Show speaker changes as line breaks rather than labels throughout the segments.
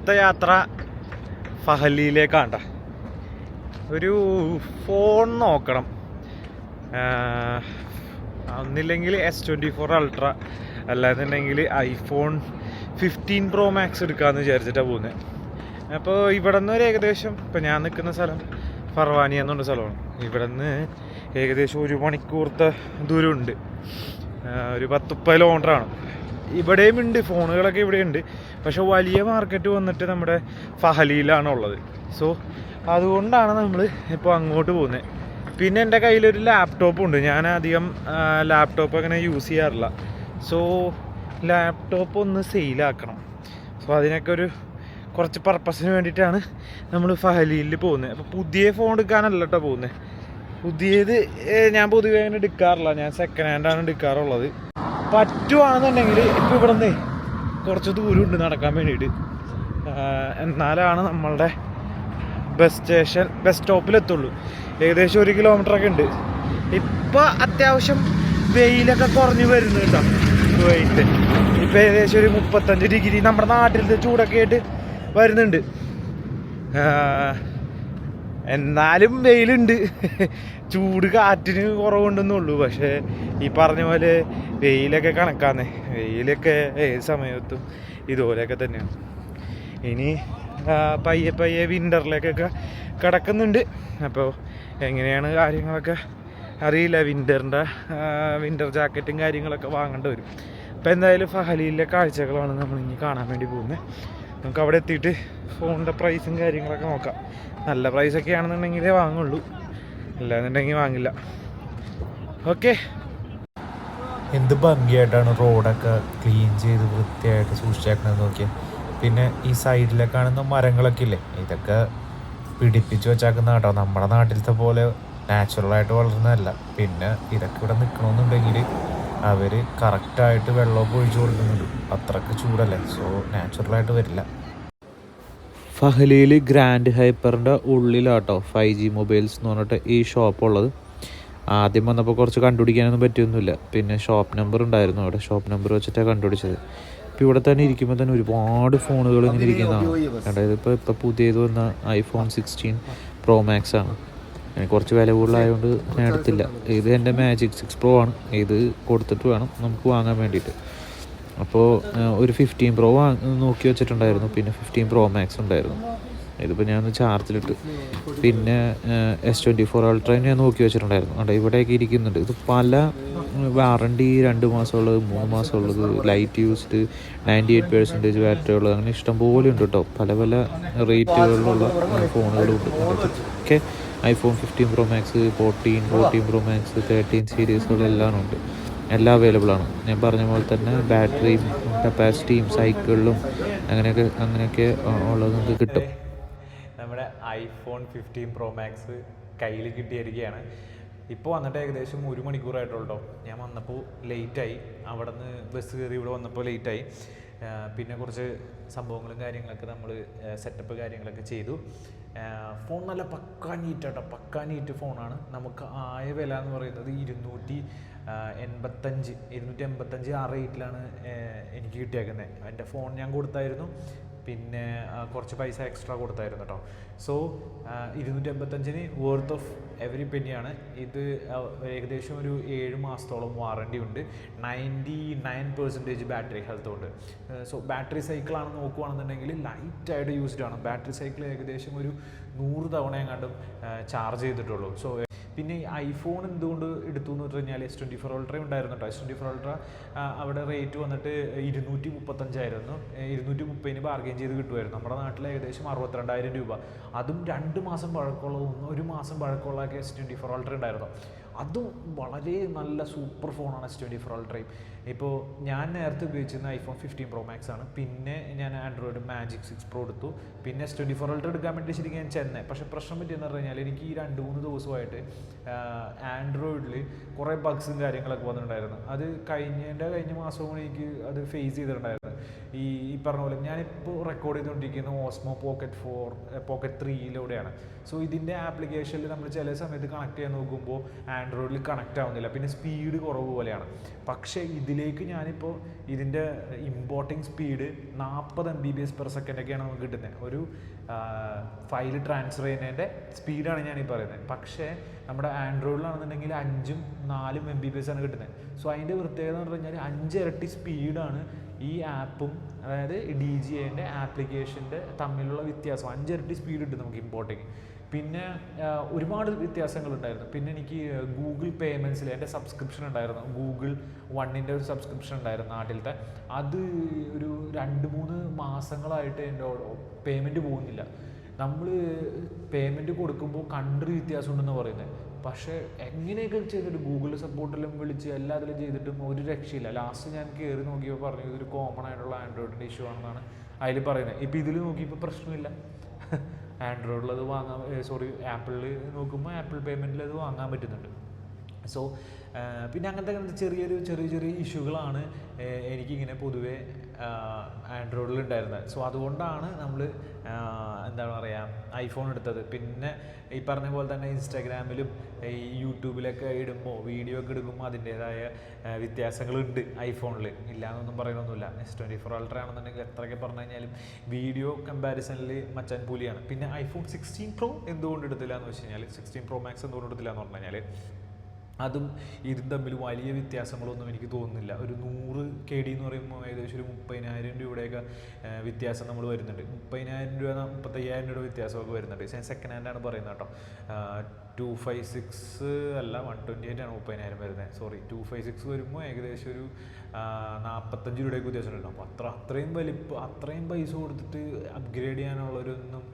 ഇന്നത്തെ യാത്ര ഫഹലിയിലേക്കാണ്ട. ഒരു ഫോൺ നോക്കണം. ഒന്നില്ലെങ്കിൽ എസ് ട്വന്റി ഫോർ അൾട്ര അല്ലാന്നുണ്ടെങ്കിൽ ഐഫോൺ ഫിഫ്റ്റീൻ പ്രോ മാക്സ് എടുക്കാമെന്ന് വിചാരിച്ചിട്ടാണ് പോകുന്നത് അപ്പോൾ ഇവിടെ നിന്ന് ഒരു ഏകദേശം ഇപ്പം ഞാൻ നിൽക്കുന്ന സ്ഥലം ഫർവാനി എന്നുള്ള സ്ഥലമാണ്. ഇവിടെ നിന്ന് ഏകദേശം ഒരു മണിക്കൂറത്തെ ദൂരമുണ്ട്. ഒരു പത്തുപ്പ കിലോമീറ്ററാണ് ഇവിടെയും ഉണ്ട് ഫോണുകളൊക്കെ ഇവിടെ ഉണ്ട് പക്ഷെ വലിയ മാർക്കറ്റ് വന്നിട്ട് നമ്മുടെ ഫഹലിയിലാണ് ഉള്ളത് സോ അതുകൊണ്ടാണ് നമ്മൾ ഇപ്പോൾ അങ്ങോട്ട് പോകുന്നത് പിന്നെ എന്റെ കയ്യിലൊരു ലാപ്ടോപ്പ് ഉണ്ട്. ഞാൻ അധികം ലാപ്ടോപ്പ് അങ്ങനെ യൂസ് ചെയ്യാറില്ല. സോ ലാപ്ടോപ്പ് ഒന്ന് സെയിലാക്കണം സോ അതിനൊക്കെ ഒരു കുറച്ച് പർപ്പസിന് വേണ്ടിയിട്ടാണ് നമ്മൾ ഫഹലിയിൽ പോകുന്നത് അപ്പോൾ പുതിയ ഫോൺ എടുക്കാനല്ല കേട്ടോ പോകുന്നത് പുതിയത് ഞാൻ പൊതുവേ അങ്ങനെ എടുക്കാറില്ല. ഞാൻ സെക്കൻഡ് ഹാൻഡാണ് എടുക്കാറുള്ളത്. പറ്റുവാണെന്നുണ്ടെങ്കിൽ ഇപ്പോൾ ഇവിടെ നിന്നേ കുറച്ച് ദൂരമുണ്ട് നടക്കാൻ വേണ്ടിയിട്ട്. എന്നാലാണ് നമ്മളുടെ ബസ് സ്റ്റേഷൻ ബസ് സ്റ്റോപ്പിലെത്തുള്ളൂ ഏകദേശം ഒരു കിലോമീറ്റർ ഒക്കെ ഉണ്ട്. ഇപ്പോൾ അത്യാവശ്യം വെയിലൊക്കെ കുറഞ്ഞു വരുന്നു കേട്ടോ വെയിറ്റ് ഇപ്പോൾ ഏകദേശം ഒരു മുപ്പത്തഞ്ച് ഡിഗ്രി നമ്മുടെ നാട്ടിലത്തെ ചൂടൊക്കെ ആയിട്ട് വരുന്നുണ്ട്. എന്നാലും വെയിലുണ്ട്. ചൂട് കാറ്റിന് കുറവുണ്ടെന്നുള്ളൂ പക്ഷേ ഈ പറഞ്ഞ പോലെ വെയിലൊക്കെ കണക്കാന്ന്. വെയിലൊക്കെ ഏത് സമയത്തും ഇതുപോലെയൊക്കെ തന്നെയാണ്. ഇനി പയ്യെ പയ്യെ വിന്ററിലേക്കൊക്കെ കിടക്കുന്നുണ്ട്. അപ്പോൾ എങ്ങനെയാണ് കാര്യങ്ങളൊക്കെ? അറിയില്ല. വിന്ററിന്റെ വിന്റർ ജാക്കറ്റും കാര്യങ്ങളൊക്കെ വാങ്ങേണ്ടി വരും. അപ്പോൾ എന്തായാലും ഫഹലിയിലെ കാഴ്ചകളാണ് നമ്മൾ ഇനി കാണാൻ വേണ്ടി പോകുന്നത് നമുക്ക് അവിടെ എത്തിയിട്ട് ഫോണിന്റെ പ്രൈസും കാര്യങ്ങളൊക്കെ നോക്കാം. നല്ല പ്രൈസൊക്കെ ആണെന്നുണ്ടെങ്കിലേ വാങ്ങുള്ളൂ. അല്ലാന്നുണ്ടെങ്കിൽ വാങ്ങില്ല. ഓക്കെ
എന്ത് ഭംഗിയായിട്ടാണ് റോഡൊക്കെ ക്ലീൻ ചെയ്ത് വൃത്തിയായിട്ട് സൂക്ഷിച്ചേക്കണമെന്ന് നോക്കിയാൽ പിന്നെ ഈ സൈഡിലൊക്കെ കാണുന്ന മരങ്ങളൊക്കെ ഇല്ലേ? ഇതൊക്കെ പിടിപ്പിച്ച് വെച്ചേക്കുന്ന കേട്ടോ നമ്മുടെ നാട്ടിലത്തെ പോലെ നാച്ചുറലായിട്ട് വളരുന്നതല്ല. പിന്നെ ഇതൊക്കെ ഇവിടെ നിൽക്കണമെന്നുണ്ടെങ്കിൽ അവർ കറക്റ്റായിട്ട് വെള്ളമൊക്കെ ഒഴിച്ചു കൊടുക്കുന്നുണ്ട്. അത്രയ്ക്ക് ചൂടല്ലേ? സോ നാച്ചുറലായിട്ട് വരില്ല.
ഫഹലിയിൽ ഗ്രാൻഡ് ഹൈപ്പറിന്റെ ഉള്ളിലാട്ടോ ഫൈവ് ജി മൊബൈൽസ് എന്ന് പറഞ്ഞിട്ട് ഈ ഷോപ്പ് ഉള്ളത്. ആദ്യം വന്നപ്പോൾ കുറച്ച് കണ്ടുപിടിക്കാനൊന്നും പറ്റിയൊന്നുമില്ല. പിന്നെ ഷോപ്പ് നമ്പർ ഉണ്ടായിരുന്നു അവിടെ. ഷോപ്പ് നമ്പർ വെച്ചിട്ടാണ് കണ്ടുപിടിച്ചത്. ഇപ്പോൾ ഇവിടെ തന്നെ ഇരിക്കുമ്പോൾ തന്നെ ഒരുപാട് ഫോണുകൾ ഇങ്ങനെ ഇരിക്കുന്നതാണ്. അതായത് ഇപ്പോൾ ഇപ്പോൾ പുതിയത് വന്ന ഐഫോൺ സിക്സ്റ്റീൻ പ്രോ മാക്സ് ആണ്. കുറച്ച് വില കൂടുതലായതുകൊണ്ട് ഞാൻ എടുത്തില്ല. ഇത് എന്റെ മാജിക് സിക്സ് പ്രോ ആണ്. ഇത് കൊടുത്തിട്ട് വേണം നമുക്ക് വാങ്ങാൻ വേണ്ടിയിട്ട്. അപ്പോൾ ഒരു ഫിഫ്റ്റീൻ പ്രോ നോക്കി വെച്ചിട്ടുണ്ടായിരുന്നു. പിന്നെ ഫിഫ്റ്റീൻ പ്രോ മാക്സ് ഉണ്ടായിരുന്നു. ഇതിപ്പോൾ ഞാൻ ചാർജിലിട്ട്. പിന്നെ എസ് ട്വന്റി ഫോർ അൾട്ര ഞാൻ നോക്കി വെച്ചിട്ടുണ്ടായിരുന്നു. അവിടെ ഇവിടെയൊക്കെ ഇരിക്കുന്നുണ്ട്. ഇത് പല വാറണ്ടി രണ്ട് മാസമുള്ളത് മൂന്ന് മാസമുള്ളത് light used ninety eight percentage battery ഉള്ളത്. അങ്ങനെ ഇഷ്ടംപോലെ ഉണ്ട് കേട്ടോ. പല പല റേറ്റുകളിലുള്ള ഫോണുകളും ഉണ്ട് ഒക്കെ iPhone fifteen pro max fourteen fourteen pro max thirteen സീരീസുകളെല്ലാം ഉണ്ട്. എല്ലാം അവൈലബിൾ ആണ്. ഞാൻ പറഞ്ഞ പോലെ തന്നെ ബാറ്ററിയും കപ്പാസിറ്റിയും സൈക്കിളിലും അങ്ങനെയൊക്കെ അങ്ങനെയൊക്കെ ഉള്ളത് നമുക്ക് കിട്ടും.
നമ്മുടെ ഐഫോൺ ഫിഫ്റ്റീൻ പ്രോ മാക്സ് കയ്യിൽ കിട്ടിയിരിക്കുകയാണ്. ഇപ്പോൾ വന്നിട്ട് ഏകദേശം ഒരു മണിക്കൂറായിട്ടുള്ളൂ ഞാൻ വന്നപ്പോൾ ലേറ്റായി. അവിടെ നിന്ന് ബസ് കയറി ഇവിടെ വന്നപ്പോൾ ലേറ്റായി. പിന്നെ കുറച്ച് സംഭവങ്ങളും കാര്യങ്ങളൊക്കെ നമ്മൾ സെറ്റപ്പ് കാര്യങ്ങളൊക്കെ ചെയ്തു. ഫോൺ നല്ല പക്കാ നീറ്റ് കേട്ടോ പക്കാ നീറ്റ് ഫോണാണ് നമുക്ക് ആയ വില എന്ന് പറയുന്നത് ഇരുന്നൂറ്റി എൺപത്തഞ്ച് ഇരുന്നൂറ്റി എൺപത്തഞ്ച് ആ റേറ്റിലാണ് എനിക്ക് കിട്ടിയേക്കുന്നത് എന്റെ ഫോൺ ഞാൻ കൊടുത്തായിരുന്നു. പിന്നെ കുറച്ച് പൈസ എക്സ്ട്രാ കൊടുത്തായിരുന്നു കേട്ടോ സോ ഇരുന്നൂറ്റി അമ്പത്തഞ്ചിന് വേർത്ത് ഓഫ് എവറി പെന്നിയാണ് ഇത് ഏകദേശം ഒരു ഏഴ് മാസത്തോളം വാറണ്ടി ഉണ്ട്. Ninety nine percentage battery health ഉണ്ട് സോ ബാറ്ററി സൈക്കിളാണ് നോക്കുകയാണെന്നുണ്ടെങ്കിൽ ലൈറ്റായിട്ട് യൂസ്ഡ് ആണ്. ബാറ്ററി സൈക്കിൾ ഏകദേശം ഒരു നൂറ് തവണ എങ്ങാണ്ടും ചാർജ് ചെയ്തിട്ടുള്ളൂ. സോ പിന്നെ ഈ ഐഫോൺ എന്തുകൊണ്ട് എടുത്തു എന്ന് വെച്ച് കഴിഞ്ഞാൽ എസ് ട്വന്റി ഫോർ അൾട്ര ഉണ്ടായിരുന്നു കേട്ടോ എസ് ട്വന്റി ഫോർ അൾട്ര അവിടെ റേറ്റ് വന്നിട്ട് ഇരുന്നൂറ്റി മുപ്പത്തഞ്ചായിരുന്നു ഇരുന്നൂറ്റി മുപ്പതിന് ബാർഗെയിൻ ചെയ്ത് കിട്ടുമായിരുന്നു നമ്മുടെ നാട്ടിൽ ഏകദേശം അറുപത്തിരണ്ടായിരം രൂപ. അതും രണ്ട് മാസം പഴക്കമുള്ള ഒരു മാസം പഴക്കമുള്ള എസ് ട്വന്റി ഫോർ അൾട്ര ഉണ്ടായിരുന്നു. അതും വളരെ നല്ല സൂപ്പർ ഫോണാണ് എസ് ട്വന്റി ഫോർ അൾട്രയും ഇപ്പോൾ ഞാൻ നേരത്തെ ഉപയോഗിച്ചിരുന്ന ഐഫോൺ ഫിഫ്റ്റീൻ പ്രോ മാക്സ് ആണ്. പിന്നെ ഞാൻ ആൻഡ്രോയിഡ് മാജിക് സിക്സ് പ്രോ എടുത്തു. പിന്നെ എസ് ട്വന്റി ഫോർ അൾട്ര എടുക്കാൻ വേണ്ടി ശരിക്കും ഞാൻ ചെന്നൈ. പക്ഷേ പ്രശ്നം പറ്റിയെന്ന് പറഞ്ഞു കഴിഞ്ഞാൽ എനിക്ക് ഈ രണ്ട് മൂന്ന് ദിവസമായിട്ട് ആൻഡ്രോയിഡിൽ കുറേ ബഗ്സും കാര്യങ്ങളൊക്കെ വന്നിട്ടുണ്ടായിരുന്നു. അത് കഴിഞ്ഞതിന്റെ കഴിഞ്ഞ മാസം കൂടി എനിക്ക് അത് ഫേസ് ചെയ്തിട്ടുണ്ടായിരുന്നു. ഈ ഈ പറഞ്ഞ പോലെ ഞാനിപ്പോൾ റെക്കോർഡ് ചെയ്തുകൊണ്ടിരിക്കുന്ന ഓസ്മോ പോക്കറ്റ് ഫോർ പോക്കറ്റ് ത്രീയിലൂടെയാണ് സോ ഇതിന്റെ ആപ്ലിക്കേഷനിൽ നമ്മൾ ചില സമയത്ത് കണക്ട് ചെയ്യാൻ നോക്കുമ്പോൾ ആൻഡ്രോയിഡിൽ കണക്റ്റ് ആവുന്നില്ല. പിന്നെ സ്പീഡ് കുറവ് പോലെയാണ്. പക്ഷേ ഇതിലേക്ക് ഞാനിപ്പോൾ ഇതിന്റെ ഇമ്പോർട്ടിങ് സ്പീഡ് നാൽപ്പത് M B B S per സെക്കൻഡൊക്കെയാണ് നമുക്ക് കിട്ടുന്നത് ഒരു ഫയൽ ട്രാൻസ്ഫർ ചെയ്യുന്നതിന്റെ സ്പീഡാണ് ഞാനീ പറയുന്നത് പക്ഷേ നമ്മുടെ ആൻഡ്രോയിഡിലാണെന്നുണ്ടെങ്കിൽ അഞ്ചും നാലും എം ബി ബി എസ് ആണ് കിട്ടുന്നത് സോ അതിന്റെ പ്രത്യേകത എന്ന് പറഞ്ഞു കഴിഞ്ഞാൽ അഞ്ചിരട്ടി സ്പീഡാണ് ഈ ആപ്പും അതായത് ഡി ജി എന്റെ ആപ്ലിക്കേഷന്റെ തമ്മിലുള്ള വ്യത്യാസം. അഞ്ചിരട്ടി സ്പീഡ് കിട്ടും നമുക്ക് ഇമ്പോർട്ടിങ് പിന്നെ ഒരുപാട് വ്യത്യാസങ്ങളുണ്ടായിരുന്നു. പിന്നെ എനിക്ക് ഗൂഗിൾ പേയ്മെന്റ്സിൽ എന്റെ സബ്സ്ക്രിപ്ഷൻ ഉണ്ടായിരുന്നു. ഗൂഗിൾ വണ്ണിന്റെ ഒരു സബ്സ്ക്രിപ്ഷൻ ഉണ്ടായിരുന്നു നാട്ടിലത്തെ. അത് ഒരു രണ്ട് മൂന്ന് മാസങ്ങളായിട്ട് എന്റെ പേയ്മെന്റ് പോകുന്നില്ല. നമ്മൾ പേയ്മെന്റ് കൊടുക്കുമ്പോൾ കൺട്രി വ്യത്യാസമുണ്ടെന്ന് പറയുന്നത് പക്ഷേ എങ്ങനെയൊക്കെ ചെയ്തിട്ട് ഗൂഗിൾ സപ്പോർട്ടിലും വിളിച്ച് എല്ലാത്തിലും ചെയ്തിട്ടും ഒരു രക്ഷയില്ല. ലാസ്റ്റ് ഞാൻ കയറി നോക്കിയപ്പോൾ പറഞ്ഞു ഇതൊരു കോമൺ ആയിട്ടുള്ള ആൻഡ്രോയിഡിന്റെ ഇഷ്യൂ ആണെന്നാണ്. അതിൽ പറയുന്നത് ഇപ്പോൾ ഇതിൽ നോക്കിയപ്പോൾ പ്രശ്നമില്ല. ആൻഡ്രോയിഡിൽ അത് വാങ്ങാൻ സോറി ആപ്പിളിൽ നോക്കുമ്പോൾ ആപ്പിൾ പേയ്മെന്റിൽ അത് വാങ്ങാൻ പറ്റുന്നുണ്ട്. സോ പിന്നെ അങ്ങനത്തെ അങ്ങനത്തെ ചെറിയൊരു ചെറിയ ചെറിയ ഇഷ്യൂകളാണ് എനിക്കിങ്ങനെ പൊതുവേ ആൻഡ്രോയിഡിൽ ഉണ്ടായിരുന്നത്. സോ അതുകൊണ്ടാണ് നമ്മൾ എന്താണ് പറയുക ഐഫോൺ എടുത്തത്. പിന്നെ ഈ പറഞ്ഞ പോലെ തന്നെ ഇൻസ്റ്റാഗ്രാമിലും ഈ യൂട്യൂബിലൊക്കെ ഇടുമ്പോൾ വീഡിയോ ഒക്കെ എടുക്കുമ്പോൾ അതിന്റേതായ വ്യത്യാസങ്ങളുണ്ട് ഐഫോണിൽ ഇല്ല എന്നൊന്നും പറയണമൊന്നുമില്ല എസ് ട്വന്റി ഫോർ അൾട്ര ആണെന്നുണ്ടെങ്കിൽ എത്രയൊക്കെ പറഞ്ഞു കഴിഞ്ഞാലും വീഡിയോ കമ്പാരിസണിൽ മച്ചാൻ പുലിയാണ്. പിന്നെ ഐഫോൺ സിക്സ്റ്റീൻ പ്രോ എന്തുകൊണ്ട് എടുത്തില്ല എന്ന് വെച്ച് കഴിഞ്ഞാൽ സിക്സ്റ്റീൻ പ്രോ മാക്സ് എന്തുകൊണ്ട് എടുത്തില്ല എന്ന് പറഞ്ഞു കഴിഞ്ഞാൽ അതും ഇതും തമ്മിൽ വലിയ വ്യത്യാസങ്ങളൊന്നും എനിക്ക് തോന്നുന്നില്ല. ഒരു നൂറ് കെ ഡി എന്ന് പറയുമ്പോൾ ഏകദേശം ഒരു മുപ്പതിനായിരം രൂപയുടെയൊക്കെ വ്യത്യാസം നമ്മൾ വരുന്നുണ്ട്. മുപ്പതിനായിരം രൂപ മുപ്പത്തയ്യായിരം രൂപ വ്യത്യാസമൊക്കെ വരുന്നുണ്ട്. ഞാൻ സെക്കൻഡ് ഹാൻഡാണ് പറയുന്നത് കേട്ടോ. ടു ഫൈവ് സിക്സ് അല്ല വൺ ട്വന്റി എയ്റ്റ് ആണ് മുപ്പതിനായിരം വരുന്നത് സോറി ടു ഫൈവ് സിക്സ് വരുമ്പോൾ ഏകദേശം ഒരു നാൽപ്പത്തഞ്ച് രൂപയ്ക്ക് ഉണ്ടാവും. അപ്പോൾ അത്ര അത്രയും വലിപ്പം അത്രയും പൈസ കൊടുത്തിട്ട് അപ്ഗ്രേഡ് ചെയ്യാനുള്ളൊരൊന്നും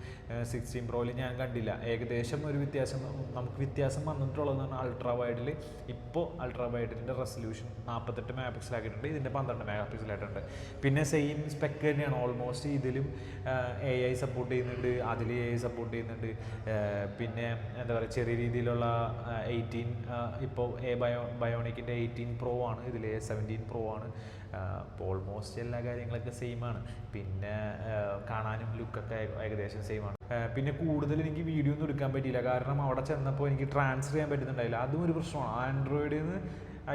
സിക്സ്റ്റീൻ പ്രോയിൽ ഞാൻ കണ്ടില്ല. ഏകദേശം ഒരു വ്യത്യാസം നമുക്ക് വ്യത്യാസം വന്നിട്ടുള്ളതാണ് അൾട്രാ വൈഡിൽ ഇപ്പോൾ അൾട്രാ വൈഡിന്റെ റെസൊല്യൂഷൻ നാൽപ്പത്തെട്ട് മെഗാ പിക്സലാക്കിയിട്ടുണ്ട് ഇതിന്റെ പന്ത്രണ്ട് മെഗാ പിക്സലായിട്ടുണ്ട് പിന്നെ സെയിം സ്പെക്ക് തന്നെയാണ്. ഓൾമോസ്റ്റ് ഇതിലും എ ഐ സപ്പോർട്ട് ചെയ്യുന്നുണ്ട്. അതിൽ എ ഐ സപ്പോർട്ട് ചെയ്യുന്നുണ്ട്. പിന്നെ എന്താ പറയുക ചെറിയ രീതിയിലുള്ള എയ്റ്റീൻ ഇപ്പോൾ എ ബയോ ബയോണിക്കിന്റെ എയ്റ്റീൻ പ്രോ ആണ്. ഇതിൽ സെവന്റീൻ പ്രോ ആണ്. അപ്പോൾ ഓൾമോസ്റ്റ് എല്ലാ കാര്യങ്ങളൊക്കെ സെയിം ആണ്. പിന്നെ കാണാനും ലുക്കൊക്കെ ഏകദേശം സെയിം ആണ്. പിന്നെ കൂടുതൽ എനിക്ക് വീഡിയോ ഒന്നും എടുക്കാൻ പറ്റിയില്ല. കാരണം അവിടെ ചെന്നപ്പോൾ എനിക്ക് ട്രാൻസ്ഫർ ചെയ്യാൻ പറ്റുന്നുണ്ടായില്ല. അതും ഒരു പ്രശ്നമാണ്. ആൻഡ്രോയിഡിൽ നിന്ന്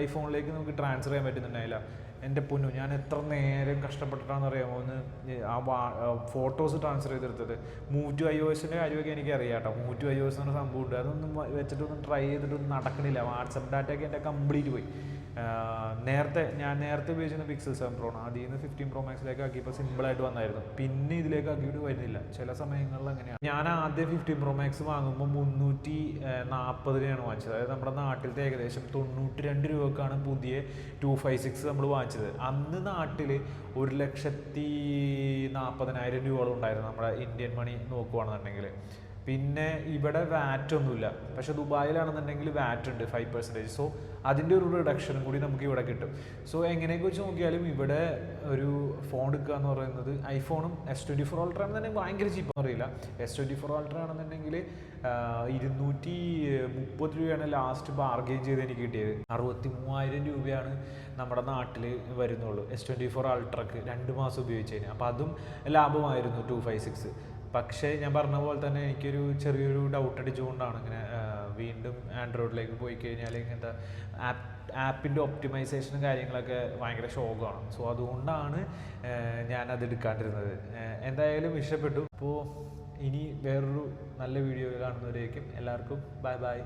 ഐഫോണിലേക്ക് നമുക്ക് ട്രാൻസ്ഫർ ചെയ്യാൻ പറ്റുന്നുണ്ടായില്ല. എന്റെ പൊന്നു ഞാൻ എത്ര നേരം കഷ്ടപ്പെട്ടിട്ടാണെന്ന് അറിയാമോ ഒന്ന് ആ ഫോട്ടോസ് ട്രാൻസ്ഫർ ചെയ്തെടുത്തത്. മൂവ് ടു ഐ ഒ എസിന്റെ കാര്യമൊക്കെ എനിക്ക് അറിയാം കേട്ടോ move to I O S എന്ന സംഭവമുണ്ട്. അതൊന്നും വെച്ചിട്ടൊന്നും ട്രൈ ചെയ്തിട്ടൊന്നും നടക്കണില്ല. വാട്സപ്പ് ഡാറ്റയൊക്കെ എന്റെ കംപ്ലീറ്റ് പോയി. നേരത്തെ ഞാൻ നേരത്തെ ഉപയോഗിച്ചിരുന്ന പിക്സൽ സെവൻ പ്രോ ആണ് അതിൽ നിന്ന് ഫിഫ്റ്റീൻ പ്രോ മാക്സിലേക്ക് ആക്കിയപ്പോൾ സിമ്പിളായിട്ട് വന്നായിരുന്നു. പിന്നെ ഇതിലേക്ക് ആക്കിയിട്ട് വരുന്നില്ല. ചില സമയങ്ങളിൽ അങ്ങനെയാണ്. ഞാൻ ആദ്യം ഫിഫ്റ്റീൻ പ്രോ മാക്സ് വാങ്ങുമ്പോൾ മുന്നൂറ്റി നാൽപ്പതിനാണ് വാങ്ങിച്ചത്. അതായത് നമ്മുടെ നാട്ടിലത്തെ ഏകദേശം തൊണ്ണൂറ്റി രണ്ട് രൂപക്കാണ് പുതിയ ടു ഫൈവ് സിക്സ് നമ്മൾ വാങ്ങിച്ചത്. അന്ന് നാട്ടിൽ ഒരു ലക്ഷത്തി നാൽപ്പതിനായിരം രൂപകളുണ്ടായിരുന്നു നമ്മുടെ ഇന്ത്യൻ മണി നോക്കുവാണെന്നുണ്ടെങ്കിൽ പിന്നെ ഇവിടെ വാറ്റ് ഒന്നുമില്ല. പക്ഷെ ദുബായിലാണെന്നുണ്ടെങ്കിൽ വാറ്റ് ഉണ്ട് ഫൈവ് പെർസെന്റേജ് സോ അതിന്റെ ഒരു റിഡക്ഷനും കൂടി നമുക്ക് ഇവിടെ കിട്ടും. സോ എങ്ങനെയൊക്കെ വെച്ച് നോക്കിയാലും ഇവിടെ ഒരു ഫോൺ എടുക്കുക എന്ന് പറയുന്നത് ഐഫോണും എസ് ട്വന്റി ഫോർ അൾട്ര ആണെന്നുണ്ടെങ്കിൽ ഭയങ്കര ചീപ്പ് അറിയില്ല. എസ് ട്വന്റി ഫോർ അൾട്ര ആണെന്നുണ്ടെങ്കിൽ ഇരുന്നൂറ്റി മുപ്പത് രൂപയാണ് ലാസ്റ്റ് ബാർഗെയിൻ ചെയ്ത് എനിക്ക് കിട്ടിയത്. അറുപത്തി മൂവായിരം രൂപയാണ് നമ്മുടെ നാട്ടിൽ വരുന്നുള്ളൂ എസ് ട്വന്റി ഫോർ അൾട്രക്ക് രണ്ട് മാസം ഉപയോഗിച്ചതിന്. അപ്പോൾ അതും ലാഭമായിരുന്നു ടു ഫൈവ് സിക്സ് പക്ഷേ ഞാൻ പറഞ്ഞ പോലെ തന്നെ എനിക്കൊരു ചെറിയൊരു ഡൗട്ട് അടിച്ചുകൊണ്ടാണ് ഇങ്ങനെ വീണ്ടും ആൻഡ്രോയിഡിലേക്ക് പോയി കഴിഞ്ഞാൽ ഇങ്ങനത്തെ ആപ്പ് ആപ്പിന്റെ ഒപ്റ്റിമൈസേഷനും കാര്യങ്ങളൊക്കെ ഭയങ്കര ഷോക്കാണ് സോ അതുകൊണ്ടാണ് ഞാൻ അത് എടുക്കാണ്ടിരുന്നത്. എന്തായാലും ഇഷ്ടപ്പെട്ടു. അപ്പോൾ ഇനി വേറൊരു നല്ല വീഡിയോ കാണുന്നവരേക്കും എല്ലാവർക്കും ബൈ ബൈ